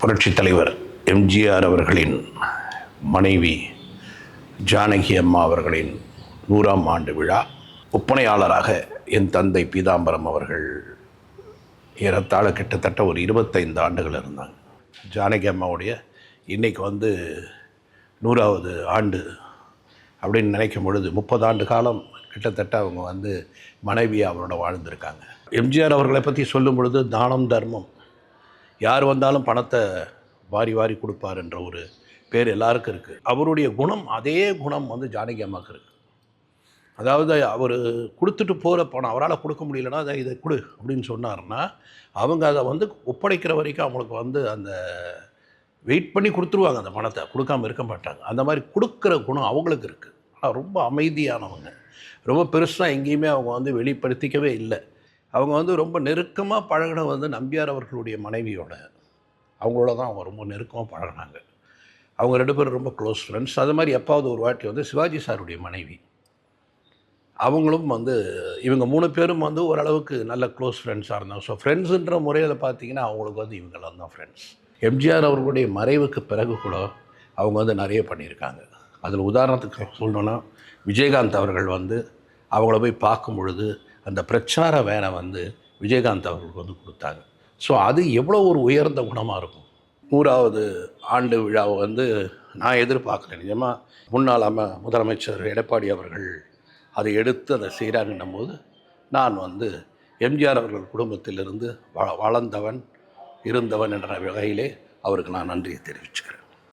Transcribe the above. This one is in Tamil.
புரட்சித் தலைவர் எம்ஜிஆர் அவர்களின் மனைவி ஜானகி அம்மா அவர்களின் நூறாம் ஆண்டு விழா. ஒப்பனையாளராக என் தந்தை பீதாம்பரம் அவர்கள் ஏறத்தாழ கிட்டத்தட்ட ஒரு இருபத்தைந்து ஆண்டுகள் இருந்தாங்க. ஜானகி அம்மாவுடைய இன்றைக்கு வந்து நூறாவது ஆண்டு அப்படின்னு நினைக்கும் பொழுது முப்பது ஆண்டு காலம் கிட்டத்தட்ட அவங்க வந்து மனைவி அவரோட வாழ்ந்திருக்காங்க. எம்ஜிஆர் அவர்களை பற்றி சொல்லும் பொழுது தானம் தர்மம் யார் வந்தாலும் பணத்தை வாரி வாரி கொடுப்பார் என்ற ஒரு பேர் எல்லாருக்கும் இருக்குது அவருடைய குணம் அதே குணம் வந்து ஜானகி அம்மாவுக்கு இருக்குது அதாவது அவர் கொடுத்துட்டு போகிற பணம் அவரால் கொடுக்க முடியலன்னா அதை இதை கொடு அப்படின்னு சொன்னார்னா அவங்க அதை வந்து ஒப்படைக்கிற வரைக்கும் அவங்களுக்கு வந்து அந்த வெயிட் பண்ணி கொடுத்துருவாங்க அந்த பணத்தை. கொடுக்காம இருக்க மாட்டாங்க. அந்த மாதிரி கொடுக்குற குணம் அவங்களுக்கு இருக்குது ஆனால் ரொம்ப அமைதியானவங்க. ரொம்ப பெருசாக எங்கேயுமே அவங்க வந்து வெளிப்படுத்திக்கவே இல்லை. அவங்க வந்து ரொம்ப நெருக்கமாக பழகின வந்து நம்பியார் அவர்களுடைய மனைவியோட அவங்களோட தான் அவங்க ரொம்ப நெருக்கமாக பழகினாங்க. அவங்க ரெண்டு பேரும் ரொம்ப க்ளோஸ் ஃப்ரெண்ட்ஸ் அது மாதிரி எப்பாவது ஒரு வாட்டி வந்து சிவாஜி சாருடைய மனைவி அவங்களும் வந்து இவங்க மூணு பேரும் வந்து ஓரளவுக்கு நல்ல க்ளோஸ் ஃப்ரெண்ட்ஸாக இருந்தாங்க. ஸோ ஃப்ரெண்ட்ஸுன்ற முறையில் பார்த்தீங்கன்னா அவங்களுக்கு வந்து இவங்களாம் தான் ஃப்ரெண்ட்ஸ் எம்ஜிஆர் அவர்களுடைய மறைவுக்கு பிறகு கூட அவங்க வந்து நிறைய பண்ணியிருக்காங்க. அதில் உதாரணத்துக்கு சொல்லணுன்னா விஜயகாந்த் அவர்கள் வந்து அவங்கள போய் பார்க்கும் பொழுது அந்த பிரச்சார வேனை வந்து விஜயகாந்த் அவர்களுக்கு வந்து கொடுத்தாங்க. ஸோ அது எவ்வளோ ஒரு உயர்ந்த குணமாக இருக்கும்? நூறாவது ஆண்டு விழாவை வந்து நான் எதிர்பார்க்கல நிஜமாக முன்னாள் அம முதலமைச்சர் எடப்பாடி அவர்கள் அதை எடுத்து அதை செய்கிறாங்கன்னும் போது நான் வந்து எம்ஜிஆர் அவர்கள் குடும்பத்திலிருந்து வ வளர்ந்தவன் இருந்தவன் என்ற வகையிலே அவருக்கு நான் நன்றியை தெரிவித்தேன்